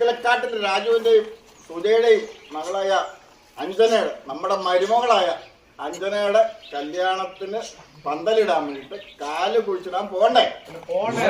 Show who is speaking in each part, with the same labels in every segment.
Speaker 1: വെറ്റിലക്കാട്ടിന്റെ രാജുവിന്റെ സുധയുടെയും മകളായ അഞ്ജനയുടെ നമ്മുടെ മരുമകളായ അഞ്ജനയുടെ കല്യാണത്തിന് പന്തലിടാൻ വേണ്ടിട്ട് കാൽ കുഴിച്ചിടാൻ
Speaker 2: പോണ്ടേ പോണ്ടേ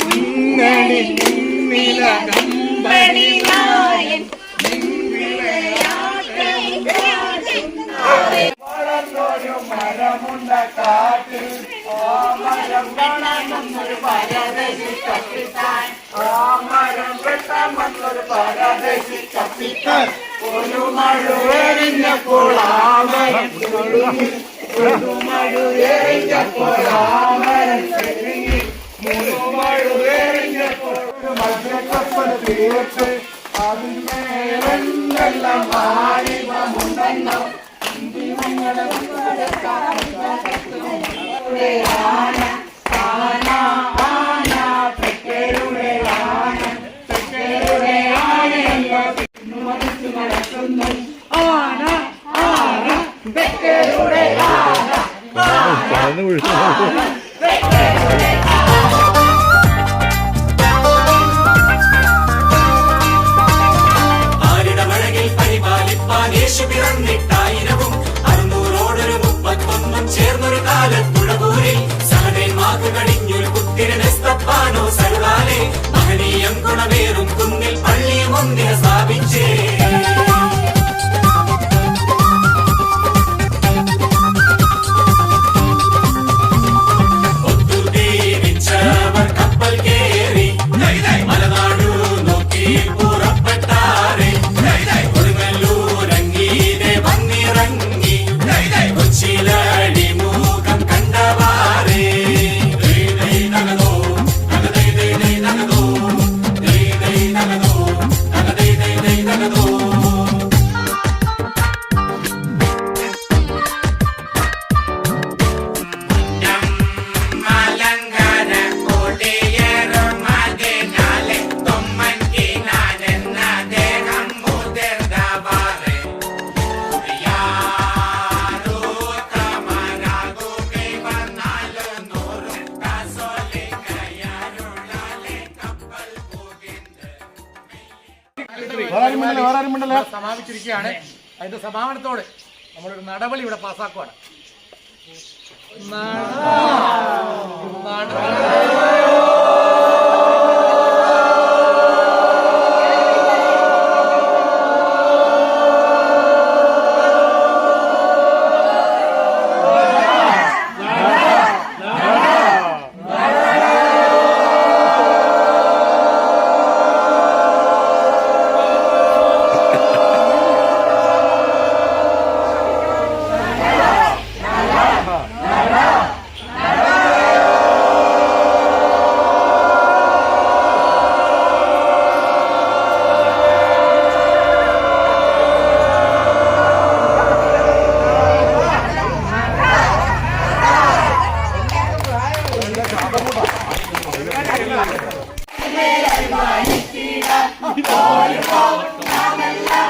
Speaker 2: മുന്നണി നിന്നില കമ്പനി
Speaker 3: നായൻ
Speaker 2: വളർന്നൊരു മരമുണ്ട കാട്ടിൽ ആ മരം കാണാനൊന്നൊരു പരദേശി കപ്പിത്താൻ ആ മരം വെട്ടാമെന്നൊരു പരദേശി കപ്പിത്താൻ ഒരു മഴ എറിഞ്ഞപ്പോൾ ആ മരം കുലുങ്ങി. ഒരു മഴ എറിഞ്ഞപ്പോൾ ആ മരം കുലുങ്ങി. ഒരു മഴ എറിഞ്ഞപ്പോൾ ഒരു മദ്യക്കപ്പൽ തീർത്ത് അതിന്മേലെല്ലാം മാലിന്യമുണ്ടെന്നോ
Speaker 1: ആരിടമഴകിൽ
Speaker 4: സമാപിച്ചിരിക്കുകയാണ്. അതിന്റെ സമാപനത്തോട് നമ്മളൊരു നടപടി ഇവിടെ പാസ്സാക്കുവാണ്.
Speaker 2: നാമെല്ലാം